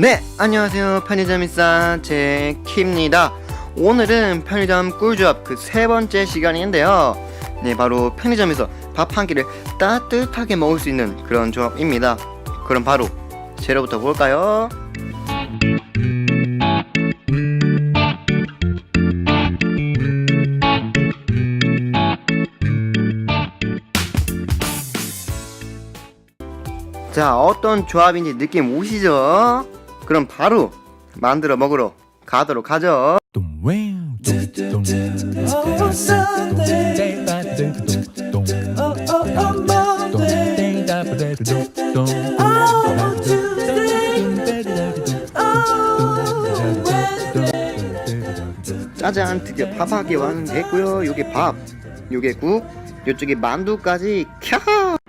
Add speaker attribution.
Speaker 1: 네, 안녕하세요. 편의점이사 제 키입니다. 오늘은 편의점 꿀조합 그 세 번째 시간인데요. 네, 바로 편의점에서 밥 한 끼를 따뜻하게 먹을 수 있는 그런 조합입니다. 그럼 바로 재료부터 볼까요? 자, 어떤 조합인지 느낌 오시죠? 그럼 바로 만들어 먹으러 가도록 하죠. 짜잔, 드디어 밥하기 완성됐고요. 요게 밥, 요게 국, 요쪽에 만두까지 캬!